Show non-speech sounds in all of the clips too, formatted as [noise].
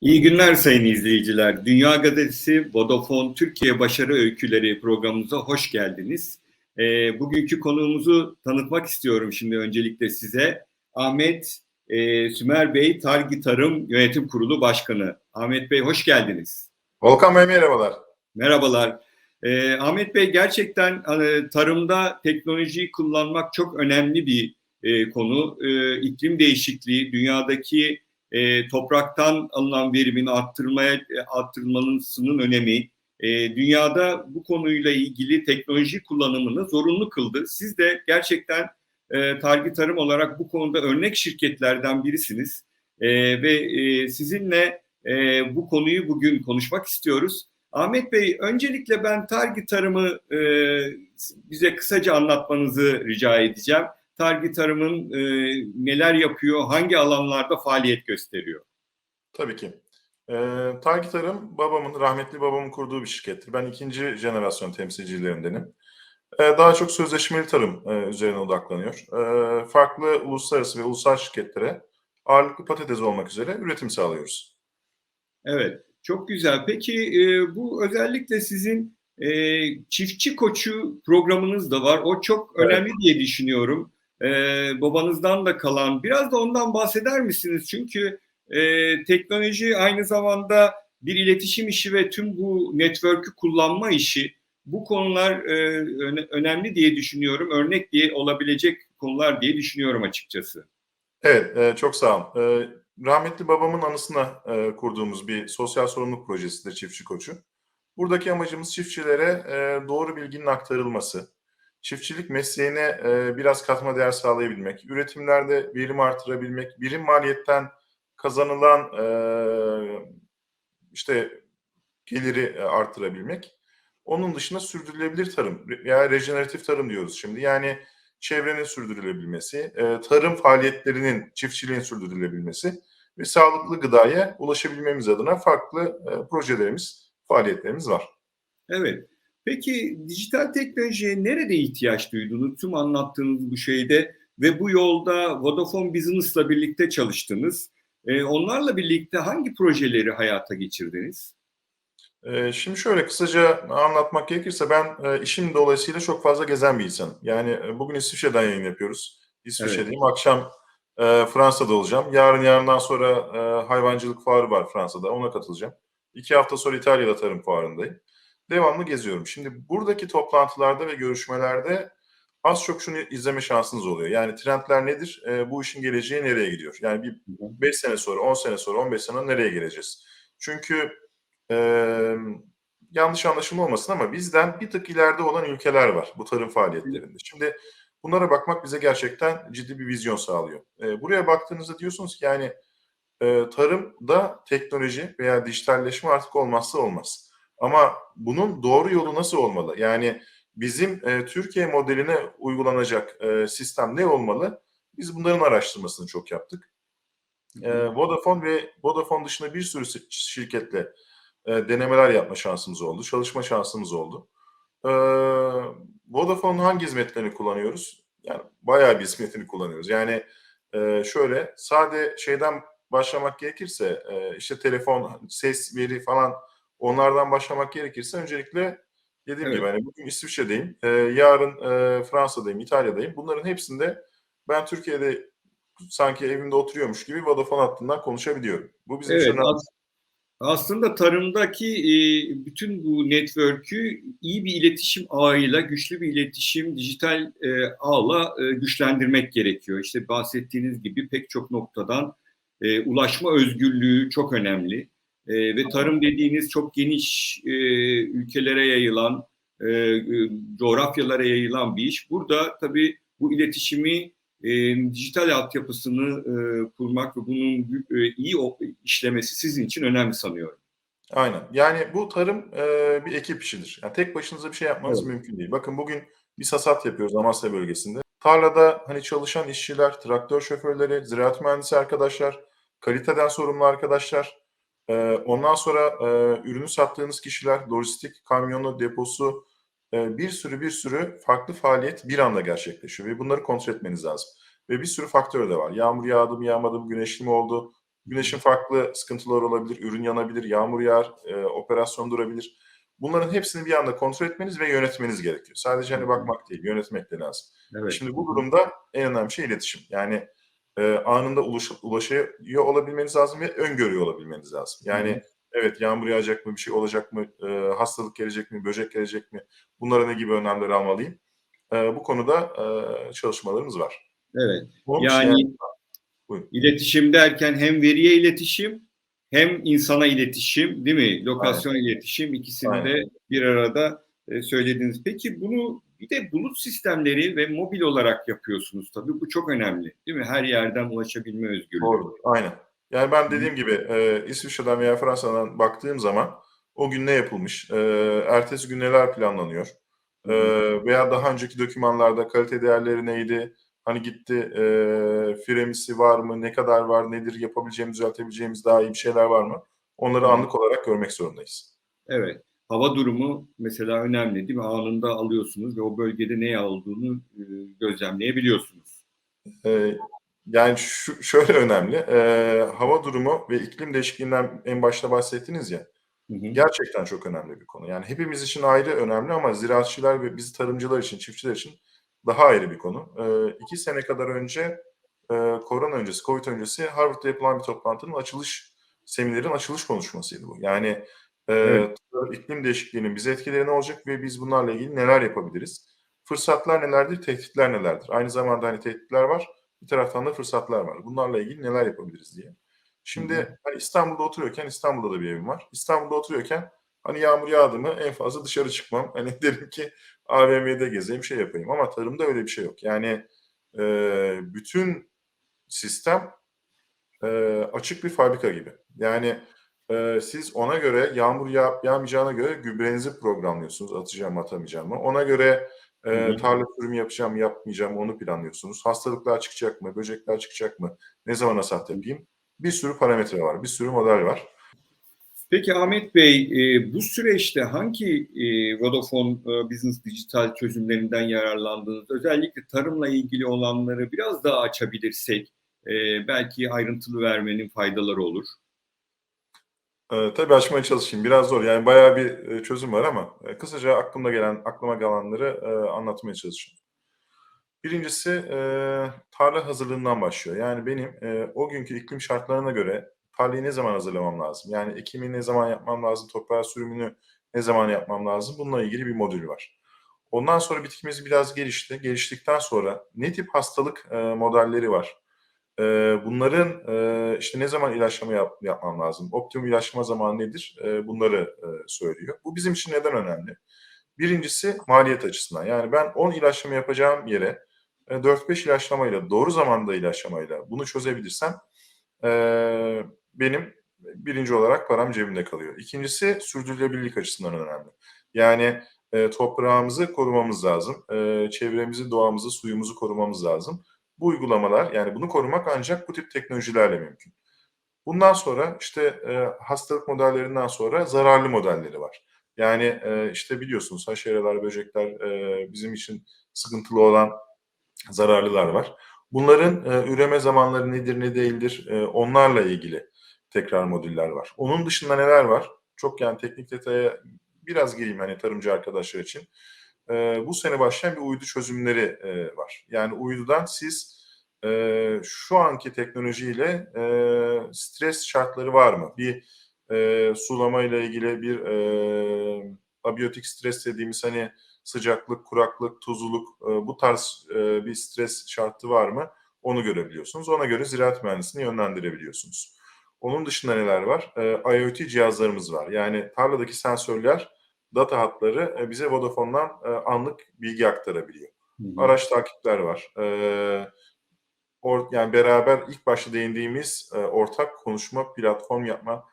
İyi günler sayın izleyiciler. Dünya Gazetesi Vodafone Türkiye Başarı Öyküleri programımıza hoş geldiniz. E, bugünkü konuğumuzu tanıtmak istiyorum şimdi öncelikle size. Ahmet e, Sümer Bey, Targi Tarım Yönetim Kurulu Başkanı. Ahmet Bey hoş geldiniz. Volkan Bey merhabalar. Merhabalar. E, Ahmet Bey gerçekten hani, tarımda teknolojiyi kullanmak çok önemli bir e, konu. E, iklim değişikliği, dünyadaki e, topraktan alınan verimin arttırmaya arttırılmasının önemi e, dünyada bu konuyla ilgili teknoloji kullanımını zorunlu kıldı. Siz de gerçekten e, Targi Tarım olarak bu konuda örnek şirketlerden birisiniz e, ve e, sizinle e, bu konuyu bugün konuşmak istiyoruz. Ahmet Bey, öncelikle ben Targi Tarım'ı e, bize kısaca anlatmanızı rica edeceğim. Targi Tarım'ın e, neler yapıyor, hangi alanlarda faaliyet gösteriyor? Tabii ki. E, Targi Tarım babamın, rahmetli babamın kurduğu bir şirkettir. Ben ikinci jenerasyon temsilcilerindenim. E, daha çok sözleşmeli tarım e, üzerine odaklanıyor. E, farklı uluslararası ve ulusal şirketlere ağırlıklı patates olmak üzere üretim sağlıyoruz. Evet, çok güzel. Peki e, bu özellikle sizin e, çiftçi koçu programınız da var. O çok önemli evet. diye düşünüyorum. E, babanızdan da kalan. Biraz da ondan bahseder misiniz? Çünkü e, teknoloji aynı zamanda bir iletişim işi ve tüm bu network'ü kullanma işi. Bu konular e, önemli diye düşünüyorum. Örnek diye olabilecek konular diye düşünüyorum açıkçası. Evet, e, çok sağ olun. E, rahmetli babamın anısına e, kurduğumuz bir sosyal sorumluluk projesidir Çiftçi Koçu. Buradaki amacımız çiftçilere e, doğru bilginin aktarılması, çiftçilik mesleğine e, biraz katma değer sağlayabilmek, üretimlerde verim artırabilmek, birim maliyetten kazanılan e, işte geliri artırabilmek. Onun dışında sürdürülebilir tarım veya rejeneratif tarım diyoruz şimdi. Yani çevrenin sürdürülebilmesi, e, tarım faaliyetlerinin, çiftçiliğin sürdürülebilmesi ve sağlıklı gıdaya ulaşabilmemiz adına farklı e, projelerimiz, faaliyetlerimiz var. Evet. Peki dijital teknolojiye nerede ihtiyaç duydunuz tüm anlattığınız bu şeyde ve bu yolda Vodafone Business'la birlikte çalıştınız. Ee, onlarla birlikte hangi projeleri hayata geçirdiniz? Ee, şimdi şöyle kısaca anlatmak gerekirse ben e, işim dolayısıyla çok fazla gezen bir insanım. Yani e, bugün İsviçre'den yayın yapıyoruz. İsviçre'deyim. Evet. Akşam e, Fransa'da olacağım. Yarın yarından sonra hayvancılık fuarı var Fransa'da. Ona katılacağım. İki hafta sonra İtalya'da tarım fuarındayım devamlı geziyorum. Şimdi buradaki toplantılarda ve görüşmelerde az çok şunu izleme şansınız oluyor. Yani trendler nedir? E, bu işin geleceği nereye gidiyor? Yani bir 5 sene sonra, 10 sene sonra, 15 sene nereye geleceğiz? Çünkü e, yanlış anlaşılma olmasın ama bizden bir tık ileride olan ülkeler var bu tarım faaliyetlerinde. Şimdi bunlara bakmak bize gerçekten ciddi bir vizyon sağlıyor. E, buraya baktığınızda diyorsunuz ki yani e, tarımda teknoloji veya dijitalleşme artık olmazsa olmaz. Ama bunun doğru yolu nasıl olmalı? Yani bizim e, Türkiye modeline uygulanacak e, sistem ne olmalı? Biz bunların araştırmasını çok yaptık. E, Vodafone ve Vodafone dışında bir sürü şirketle e, denemeler yapma şansımız oldu, çalışma şansımız oldu. E, Vodafone'un hangi hizmetlerini kullanıyoruz? Yani bayağı bir hizmetini kullanıyoruz. Yani e, şöyle sade şeyden başlamak gerekirse e, işte telefon, ses, veri falan Onlardan başlamak gerekirse öncelikle dediğim evet. gibi hani bugün İsviçre'deyim, e, yarın e, Fransa'dayım, İtalya'dayım. Bunların hepsinde ben Türkiye'de sanki evimde oturuyormuş gibi Vodafone hattından konuşabiliyorum. Bu bizim evet, için aslında tarımdaki e, bütün bu network'ü iyi bir iletişim ağıyla, güçlü bir iletişim, dijital e, ağla e, güçlendirmek gerekiyor. İşte bahsettiğiniz gibi pek çok noktadan e, ulaşma özgürlüğü çok önemli. E, ve tarım dediğiniz çok geniş e, ülkelere yayılan, e, e, coğrafyalara yayılan bir iş. Burada tabii bu iletişimi, e, dijital altyapısını e, kurmak ve bunun e, iyi işlemesi sizin için önemli sanıyorum. Aynen. Yani bu tarım e, bir ekip işidir. Yani tek başınıza bir şey yapmanız evet. mümkün değil. Bakın bugün bir sasat yapıyoruz Amasya bölgesinde. Tarlada hani çalışan işçiler, traktör şoförleri, ziraat mühendisi arkadaşlar, kaliteden sorumlu arkadaşlar, ondan sonra ürünü sattığınız kişiler, lojistik, kamyonu, deposu, bir sürü bir sürü farklı faaliyet bir anda gerçekleşiyor ve bunları kontrol etmeniz lazım. Ve bir sürü faktör de var. Yağmur yağdı mı, yağmadı mı, güneşli mi oldu, Güneşin farklı sıkıntıları olabilir, ürün yanabilir, yağmur yağar, operasyon durabilir. Bunların hepsini bir anda kontrol etmeniz ve yönetmeniz gerekiyor. Sadece hani bakmak değil, yönetmek de lazım. Evet. Şimdi bu durumda en önemli şey iletişim. Yani e, anında ulaş, ulaşıyor olabilmeniz lazım ve öngörüyor olabilmeniz lazım. Yani Hı. evet yağmur yağacak mı, bir şey olacak mı, e, hastalık gelecek mi, böcek gelecek mi, bunlara ne gibi önlemler almalıyım. E, bu konuda e, çalışmalarımız var. Evet. Onun Yani Buyurun. iletişim derken hem veriye iletişim hem insana iletişim değil mi? Lokasyon iletişim ikisini de Aynen. bir arada e, söylediniz. Peki bunu bir de bulut sistemleri ve mobil olarak yapıyorsunuz tabii. Bu çok önemli değil mi? Her yerden ulaşabilme özgürlüğü. Doğru, aynen. Yani ben dediğim gibi e, İsviçre'den veya Fransa'dan baktığım zaman o gün ne yapılmış, e, ertesi gün neler planlanıyor e, veya daha önceki dokümanlarda kalite değerleri neydi, hani gitti e, firemisi var mı, ne kadar var, nedir, yapabileceğimiz, düzeltebileceğimiz daha iyi bir şeyler var mı? Onları anlık olarak görmek zorundayız. Evet. Hava durumu mesela önemli değil mi? Anında alıyorsunuz ve o bölgede ne olduğunu e, gözlemleyebiliyorsunuz. E, yani şu şöyle önemli, e, hava durumu ve iklim değişikliğinden en başta bahsettiniz ya, Hı hı. Gerçekten çok önemli bir konu. Yani hepimiz için ayrı önemli ama ziraatçılar ve biz tarımcılar için, çiftçiler için daha ayrı bir konu. Ee, iki sene kadar önce, e, korona öncesi, Covid öncesi Harvard'da yapılan bir toplantının açılış, seminerin açılış konuşmasıydı bu. Yani e, Evet. iklim değişikliğinin bize etkileri ne olacak ve biz bunlarla ilgili neler yapabiliriz? Fırsatlar nelerdir, tehditler nelerdir? Aynı zamanda hani tehditler var, bir taraftan da fırsatlar var. Bunlarla ilgili neler yapabiliriz diye. Şimdi hı. hani İstanbul'da oturuyorken İstanbul'da da bir evim var. İstanbul'da oturuyorken hani yağmur yağdı mı en fazla dışarı çıkmam. Hani [laughs] derim ki AVM'de gezeyim şey yapayım ama tarımda öyle bir şey yok. Yani e, bütün sistem e, açık bir fabrika gibi. Yani e, siz ona göre yağmur yağıp yağmayacağına göre gübrenizi programlıyorsunuz. Atacağım mı atamayacağım mı. Ona göre e, tarla sürümü yapacağım mı yapmayacağım mı onu planlıyorsunuz. Hastalıklar çıkacak mı, böcekler çıkacak mı, ne zaman hasat yapayım. Bir sürü parametre var, bir sürü model var. Peki Ahmet Bey, e, bu süreçte hangi e, Vodafone e, Business Dijital çözümlerinden yararlandınız? Özellikle tarımla ilgili olanları biraz daha açabilirsek e, belki ayrıntılı vermenin faydaları olur. Ee, tabii açmaya çalışayım. Biraz zor. Yani bayağı bir e, çözüm var ama e, kısaca aklımda gelen, aklıma gelenleri e, anlatmaya çalışayım. Birincisi e, tarla hazırlığından başlıyor. Yani benim e, o günkü iklim şartlarına göre tarlayı ne zaman hazırlamam lazım? Yani ekimi ne zaman yapmam lazım? Toprağa sürümünü ne zaman yapmam lazım? Bununla ilgili bir modül var. Ondan sonra bitkimiz biraz gelişti. Geliştikten sonra ne tip hastalık e, modelleri var? E, bunların e, işte ne zaman ilaçlama yap, yapmam lazım? Optimum ilaçlama zamanı nedir? E, bunları e, söylüyor. Bu bizim için neden önemli? Birincisi maliyet açısından. Yani ben 10 ilaçlama yapacağım yere e, 4-5 ilaçlamayla, doğru zamanda ilaçlamayla bunu çözebilirsem e, benim birinci olarak param cebimde kalıyor. İkincisi sürdürülebilirlik açısından önemli. Yani e, toprağımızı korumamız lazım. E, çevremizi, doğamızı, suyumuzu korumamız lazım. Bu uygulamalar yani bunu korumak ancak bu tip teknolojilerle mümkün. Bundan sonra işte e, hastalık modellerinden sonra zararlı modelleri var. Yani e, işte biliyorsunuz haşereler, böcekler e, bizim için sıkıntılı olan zararlılar var. Bunların e, üreme zamanları nedir ne değildir e, onlarla ilgili tekrar modüller var. Onun dışında neler var? Çok yani teknik detaya biraz gireyim hani tarımcı arkadaşlar için. E, bu sene başlayan bir uydu çözümleri e, var. Yani uydudan siz e, şu anki teknolojiyle e, stres şartları var mı? Bir e, sulama ile ilgili bir e, abiyotik stres dediğimiz hani sıcaklık, kuraklık, tuzluluk e, bu tarz e, bir stres şartı var mı? Onu görebiliyorsunuz. Ona göre ziraat mühendisini yönlendirebiliyorsunuz. Onun dışında neler var? E, IoT cihazlarımız var. Yani tarladaki sensörler, data hatları e, bize Vodafone'dan e, anlık bilgi aktarabiliyor. Hı hı. Araç takipler var. E, yani beraber ilk başta değindiğimiz ortak konuşma, platform yapma,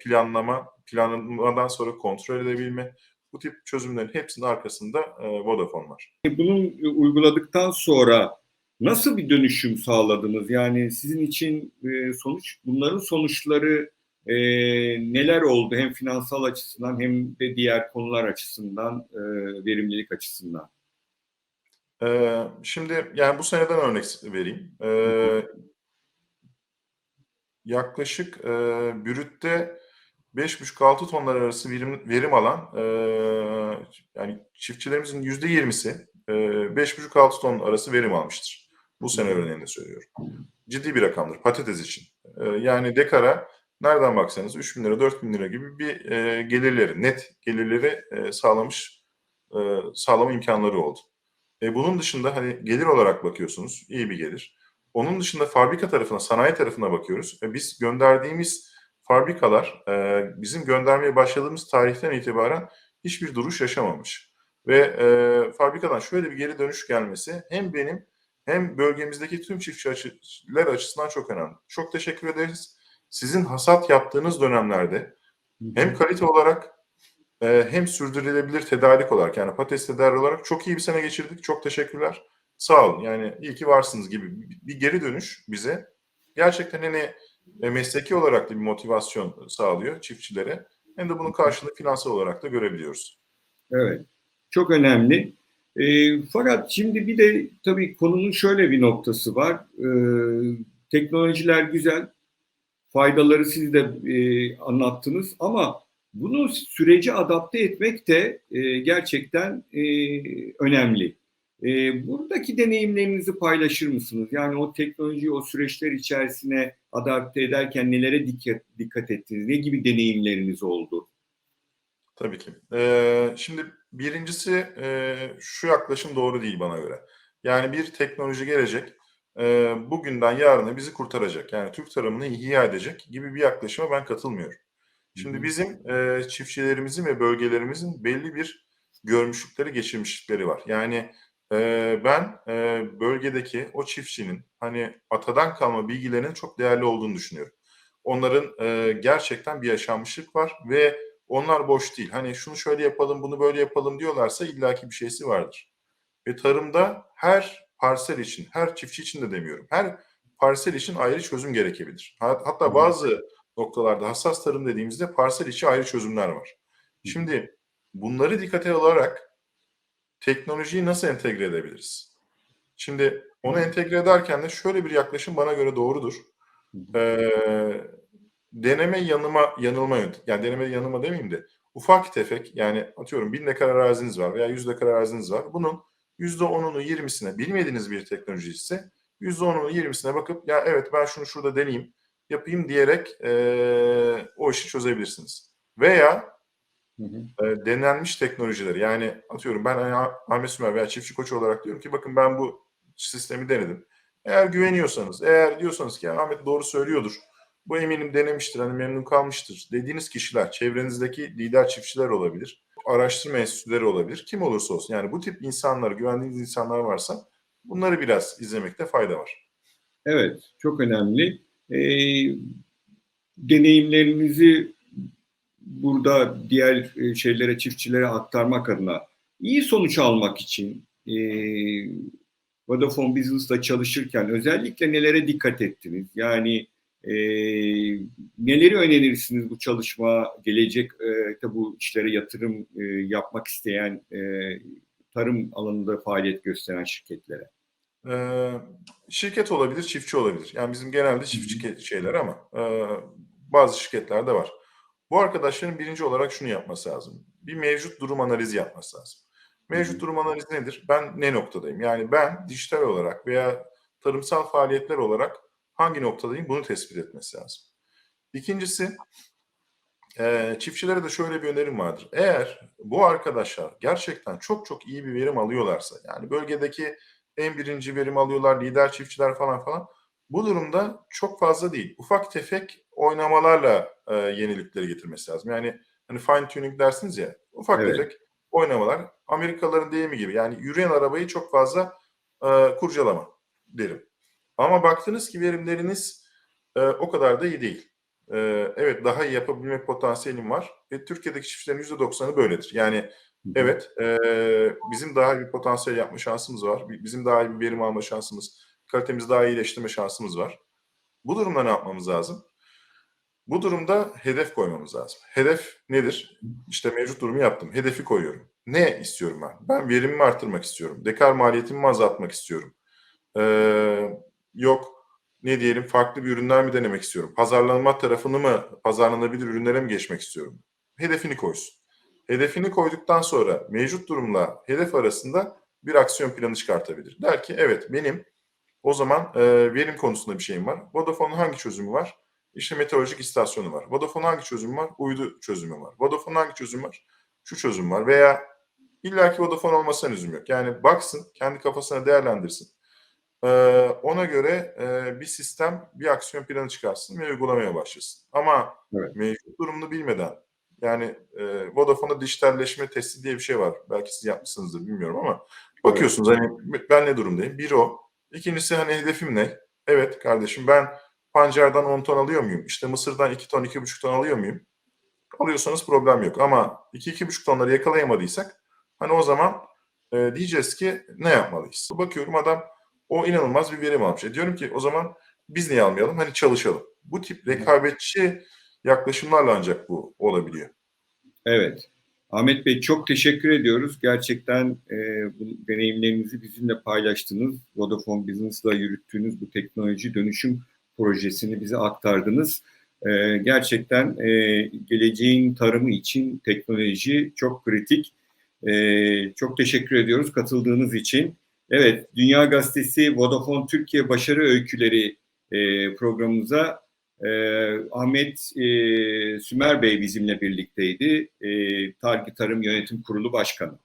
planlama, planlamadan sonra kontrol edebilme, bu tip çözümlerin hepsinin arkasında Vodafone var. Bunu uyguladıktan sonra nasıl bir dönüşüm sağladınız? Yani sizin için sonuç bunların sonuçları e, neler oldu hem finansal açısından hem de diğer konular açısından e, verimlilik açısından? E, şimdi yani bu seneden örnek vereyim. E, yaklaşık e, bürütte 5,5-6 tonlar arası verim, verim alan e, yani çiftçilerimizin %20'si e, 5,5-6 ton arası verim almıştır. Bu sene örneğinde söylüyorum. Ciddi bir rakamdır patates için. E, yani dekara nereden baksanız 3 bin lira 4 bin lira gibi bir e, gelirleri net gelirleri e, sağlamış e, sağlama imkanları oldu. E, bunun dışında hani gelir olarak bakıyorsunuz iyi bir gelir. Onun dışında fabrika tarafına, sanayi tarafına bakıyoruz. E, biz gönderdiğimiz fabrikalar e, bizim göndermeye başladığımız tarihten itibaren hiçbir duruş yaşamamış. Ve e, fabrikadan şöyle bir geri dönüş gelmesi hem benim hem bölgemizdeki tüm çiftçiler açısından çok önemli. Çok teşekkür ederiz. Sizin hasat yaptığınız dönemlerde hem kalite olarak e, hem sürdürülebilir tedarik olarak yani patates tedarik olarak çok iyi bir sene geçirdik. Çok teşekkürler. Sağ olun. Yani iyi ki varsınız gibi bir geri dönüş bize gerçekten hani e, mesleki olarak da bir motivasyon sağlıyor çiftçilere. Hem de bunun karşılığını finansal olarak da görebiliyoruz. Evet. Çok önemli. E, fakat şimdi bir de tabii konunun şöyle bir noktası var. E, teknolojiler güzel. Faydaları siz de e, anlattınız ama bunu sürece adapte etmek de e, gerçekten e, önemli. E, buradaki deneyimlerinizi paylaşır mısınız? Yani o teknolojiyi o süreçler içerisine adapte ederken nelere dikkat, dikkat ettiniz? Ne gibi deneyimleriniz oldu? Tabii ki. Ee, şimdi birincisi e, şu yaklaşım doğru değil bana göre. Yani bir teknoloji gelecek, e, bugünden yarına bizi kurtaracak. Yani Türk tarımını ihya edecek gibi bir yaklaşıma ben katılmıyorum. Şimdi bizim e, çiftçilerimizin ve bölgelerimizin belli bir görmüşlükleri, geçirmişlikleri var. Yani e, ben e, bölgedeki o çiftçinin hani atadan kalma bilgilerinin çok değerli olduğunu düşünüyorum. Onların e, gerçekten bir yaşanmışlık var ve onlar boş değil. Hani şunu şöyle yapalım, bunu böyle yapalım diyorlarsa illaki bir şeysi vardır. Ve tarımda her parsel için, her çiftçi için de demiyorum. Her parsel için ayrı çözüm gerekebilir. Hatta bazı noktalarda hassas tarım dediğimizde parsel içi ayrı çözümler var. Şimdi bunları dikkate alarak teknolojiyi nasıl entegre edebiliriz? Şimdi onu entegre ederken de şöyle bir yaklaşım bana göre doğrudur. Ee, deneme yanıma yanılma. Yani deneme yanılma demeyeyim de ufak tefek yani atıyorum bin dekar araziniz var veya yüz dekar araziniz var. Bunun yüzde onunu yirmisine bilmediğiniz bir teknoloji ise yüzde onunu yirmisine bakıp ya evet ben şunu şurada deneyeyim yapayım diyerek e, o işi çözebilirsiniz. Veya Hı hı. E, denenmiş teknolojileri yani atıyorum ben Ahmet Sümer veya çiftçi koçu olarak diyorum ki bakın ben bu sistemi denedim. Eğer güveniyorsanız, eğer diyorsanız ki Ahmet doğru söylüyordur, bu eminim denemiştir, hani memnun kalmıştır dediğiniz kişiler, çevrenizdeki lider çiftçiler olabilir, araştırma enstitüleri olabilir, kim olursa olsun. Yani bu tip insanlar, güvendiğiniz insanlar varsa bunları biraz izlemekte fayda var. Evet, çok önemli. Ee, deneyimlerinizi burada diğer e, şeylere, çiftçilere aktarmak adına iyi sonuç almak için e, Vodafone Business'ta çalışırken özellikle nelere dikkat ettiniz? Yani e, neleri önerirsiniz bu çalışma, gelecek e, bu işlere yatırım e, yapmak isteyen e, tarım alanında faaliyet gösteren şirketlere? Ee, şirket olabilir, çiftçi olabilir. Yani bizim genelde çiftçi şeyler ama e, bazı şirketlerde var. Bu arkadaşların birinci olarak şunu yapması lazım. Bir mevcut durum analizi yapması lazım. Mevcut durum analizi nedir? Ben ne noktadayım? Yani ben dijital olarak veya tarımsal faaliyetler olarak hangi noktadayım? Bunu tespit etmesi lazım. İkincisi, e, çiftçilere de şöyle bir önerim vardır. Eğer bu arkadaşlar gerçekten çok çok iyi bir verim alıyorlarsa, yani bölgedeki en birinci verim alıyorlar, lider çiftçiler falan falan, bu durumda çok fazla değil. Ufak tefek oynamalarla e, yenilikleri getirmesi lazım. Yani hani fine tuning dersiniz ya, ufak evet. tefek oynamalar. Amerikalıların deyimi gibi yani yürüyen arabayı çok fazla e, kurcalama derim. Ama baktınız ki verimleriniz e, o kadar da iyi değil. E, evet daha iyi yapabilme potansiyelim var. Ve Türkiye'deki çiftçilerin %90'ı böyledir. Yani evet e, bizim daha iyi bir potansiyel yapma şansımız var. Bizim daha iyi bir verim alma şansımız, kalitemizi daha iyileştirme şansımız var. Bu durumda ne yapmamız lazım? Bu durumda hedef koymamız lazım. Hedef nedir? İşte mevcut durumu yaptım. Hedefi koyuyorum. Ne istiyorum ben? Ben verimimi arttırmak istiyorum. Dekar maliyetimi azaltmak istiyorum. Ee, yok ne diyelim farklı bir ürünler mi denemek istiyorum? Pazarlanma tarafını mı, pazarlanabilir ürünlere mi geçmek istiyorum? Hedefini koysun. Hedefini koyduktan sonra mevcut durumla hedef arasında bir aksiyon planı çıkartabilir. Der ki evet benim o zaman e, verim konusunda bir şeyim var. Vodafone'un hangi çözümü var? İşte meteorolojik istasyonu var. Vodafone'un hangi çözümü var? Uydu çözümü var. Vodafone'un hangi çözümü var? Şu çözüm var. Veya illaki Vodafone olmasına lüzum yok. Yani baksın, kendi kafasına değerlendirsin. Ee, ona göre e, bir sistem, bir aksiyon planı çıkarsın ve uygulamaya başlasın. Ama Evet. mevcut durumunu bilmeden, yani e, Vodafone'da dijitalleşme testi diye bir şey var. Belki siz yapmışsınızdır bilmiyorum ama bakıyorsunuz hani ben ne durumdayım? Bir o. İkincisi hani hedefim ne? Evet kardeşim ben pancardan 10 ton alıyor muyum? İşte mısırdan 2 ton, 2,5 ton alıyor muyum? Alıyorsanız problem yok. Ama 2-2,5 tonları yakalayamadıysak hani o zaman e, diyeceğiz ki ne yapmalıyız? Bakıyorum adam o inanılmaz bir verim almış. E diyorum ki o zaman biz niye almayalım? Hani çalışalım. Bu tip rekabetçi yaklaşımlarla ancak bu olabiliyor. Evet. Ahmet Bey çok teşekkür ediyoruz. Gerçekten e, bu deneyimlerinizi bizimle paylaştınız. Vodafone Business'la yürüttüğünüz bu teknoloji dönüşüm projesini bize aktardınız. E, gerçekten e, geleceğin tarımı için teknoloji çok kritik. E, çok teşekkür ediyoruz katıldığınız için. Evet, Dünya Gazetesi Vodafone Türkiye Başarı Öyküleri e, programımıza e, Ahmet e, Sümer Bey bizimle birlikteydi. E, Targi Tarım Yönetim Kurulu Başkanı.